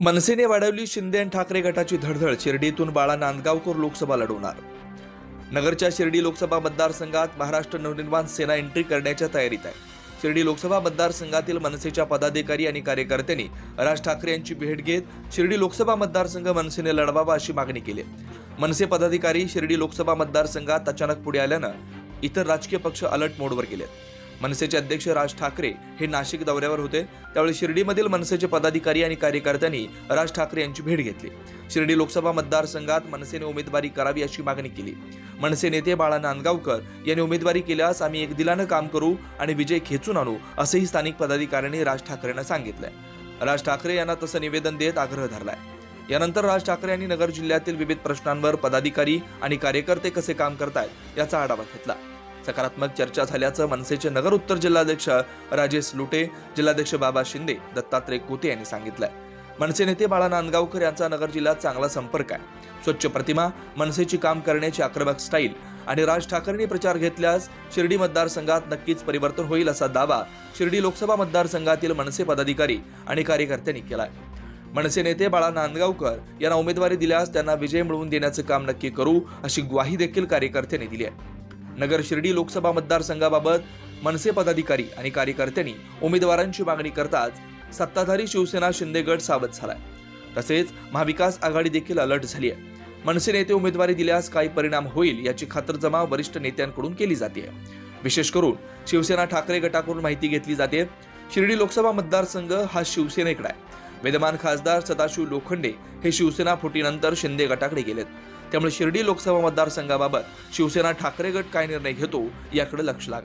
मनसेने वाढवली शिंदे आणि ठाकरे गटाची धडधड शिर्डीतून बाळा नांदगावकर लोकसभा लढवणार. नगरच्या शिर्डी लोकसभा मतदारसंघात महाराष्ट्र नवनिर्माण सेना एंट्री करण्याच्या तयारीत आहे. शिर्डी लोकसभा मतदारसंघातील मनसेच्या पदाधिकारी आणि कार्यकर्त्यांनी राज ठाकरे यांची भेट घेत शिर्डी लोकसभा मतदारसंघ मनसेने लढवावा अशी मागणी केली मनसे पदाधिकारी शिर्डी लोकसभा मतदारसंघात अचानक पुढे आल्यानं इतर राजकीय पक्ष अलर्ट मोडवर गेले मनसेचे अध्यक्ष राज ठाकरे हे नाशिक दौऱ्यावर होते. त्यावेळी शिर्डीमधील मनसेचे पदाधिकारी आणि कार्यकर्त्यांनी राज ठाकरे यांची भेट घेतली. शिर्डी लोकसभा मतदारसंघात मनसेने उमेदवारी करावी अशी मागणी केली. मनसे नेते बाळा नांदगावकर यांनी उमेदवारी केल्यास आम्ही एक दिलानं काम करू आणि विजय खेचून आणू असंही स्थानिक पदाधिकाऱ्यांनी राज ठाकरेंना सांगितलंय. राज ठाकरे यांना तसं निवेदन देत आग्रह धरलाय. यानंतर राज ठाकरे यांनी नगर जिल्ह्यातील विविध प्रश्नांवर पदाधिकारी आणि कार्यकर्ते कसे काम करतायत याचा आढावा घेतला. सकारात्मक चर्चा झाल्याचं मनसेचे नगर उत्तर जिल्हाध्यक्ष राजेश लुटे जिल्हाध्यक्ष बाबा शिंदे दत्तात्रय कोते यांनी सांगितलंय. मनसे नेते बाळा नांदगावकर यांचा नगर जिल्ह्यात चांगला संपर्क आहे. स्वच्छ प्रतिमा मनसेची काम करण्याची आक्रमक स्टाईल आणि राज ठाकरेंनी प्रचार घेतल्यास शिर्डी मतदारसंघात नक्कीच परिवर्तन होईल असा दावा शिर्डी लोकसभा मतदारसंघातील मनसे पदाधिकारी आणि कार्यकर्त्यांनी केलाय. मनसे नेते बाळा नांदगावकर यांना उमेदवारी दिल्यास त्यांना विजय मिळवून देण्याचं काम नक्की करू अशी ग्वाही देखील कार्यकर्त्यांनी दिली आहे. नगर शिर्डी लोकसभा मतदारसंघाबाबत मनसे पदाधिकारी आणि कार्यकर्त्यांनी उमेदवारांची मागणी करताच सत्ताधारी शिवसेना शिंदे गट सावध झालाय. तसेच महाविकास आघाडी देखील अलर्ट झाली आहे. मनसे नेते उमेदवारी दिल्यास काय परिणाम होईल याची खातरजमा वरिष्ठ नेत्यांकडून केली जाते. विशेष करून शिवसेना ठाकरे गटाकडून माहिती घेतली जाते. शिर्डी लोकसभा मतदारसंघ हा शिवसेनेकडे आहे. विद्यमान खासदार सदाशिव लोखंडे हे शिवसेना फुटीनंतर शिंदे गटाकडे गेलेत. त्यामुळे शिर्डी लोकसभा मतदारसंघाबाबत शिवसेना ठाकरे गट काय निर्णय घेतो याकडे लक्ष लागलं